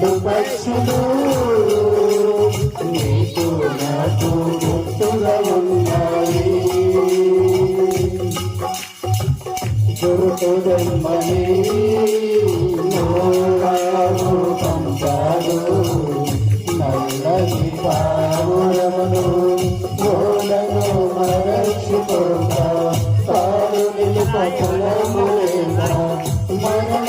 రెండు పక్షులు నీకు నాకు గుర్తుగా ఉన్నాయి గురుతుడమ్మని పంపారు నల్లని పావురమును మరణ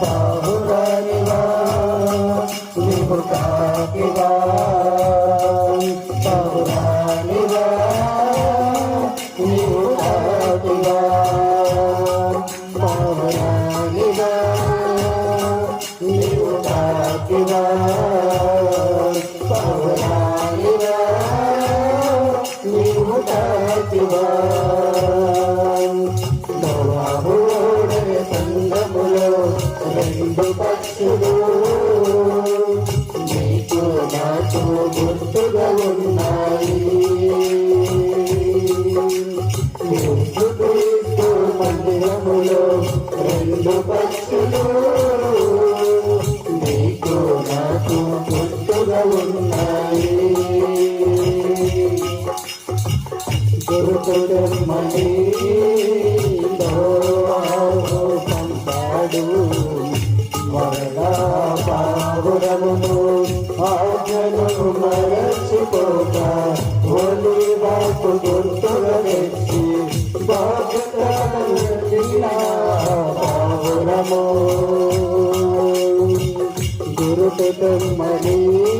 Bye. రెండు పక్షులు నీకు నాకు గుర్తుగా ఉన్నాయి. పంపాడు మరణాపురమును ఆజ్ఞను మరచిపోక ఒలి వాపు గుర్తులు తెచ్చి గురు కుటుంబీ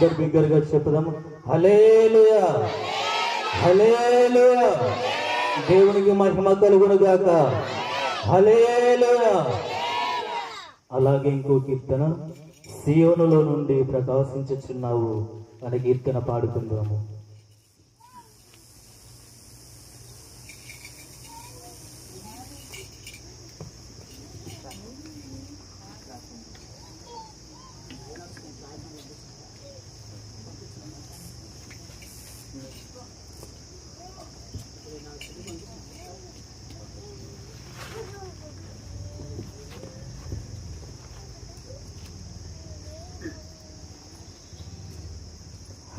అందరు బిగ్గరగా చెప్పుదాము. హలేలుయా హలేలుయా దేవునికి మహిమ కలుగును గాక. హలేలుయ అలాగే ఇంకో కీర్తన. సియోనులో నుండి ప్రకాశించుచున్నావు. అనే కీర్తన పాడుకుందాము.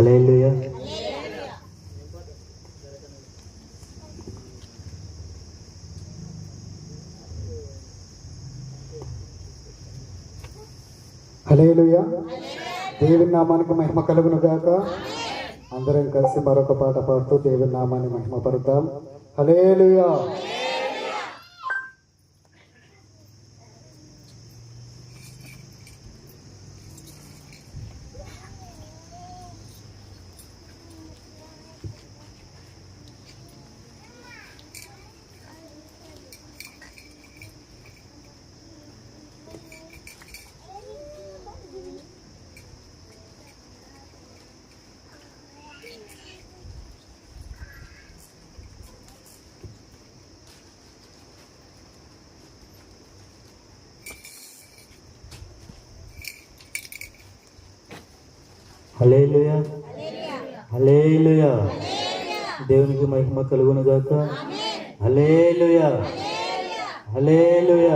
హలేలుయ హలేలుయ దేవుని నామానికి మహిమ కలుగును గాక. అందరం కలిసి మరొక పాట పాడుతూ దేవుని నామాన్ని మహిమ పడతాం హలేలుయా హలేలుయ హలేలుయ దేవునికి మహిమ కలుగును గాక హలేలుయ హలేలుయ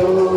సియోనులో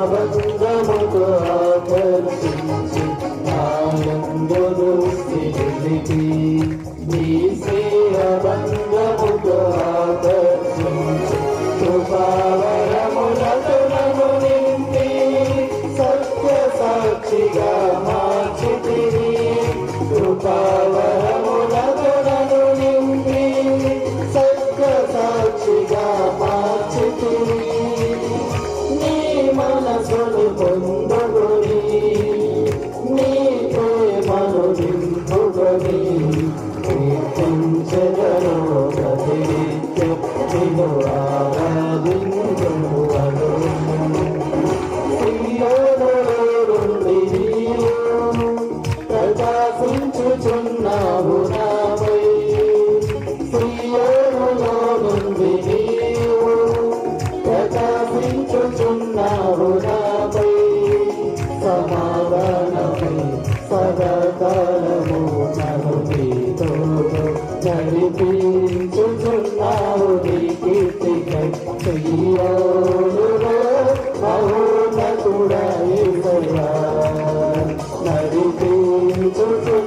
Father. Oh, oh.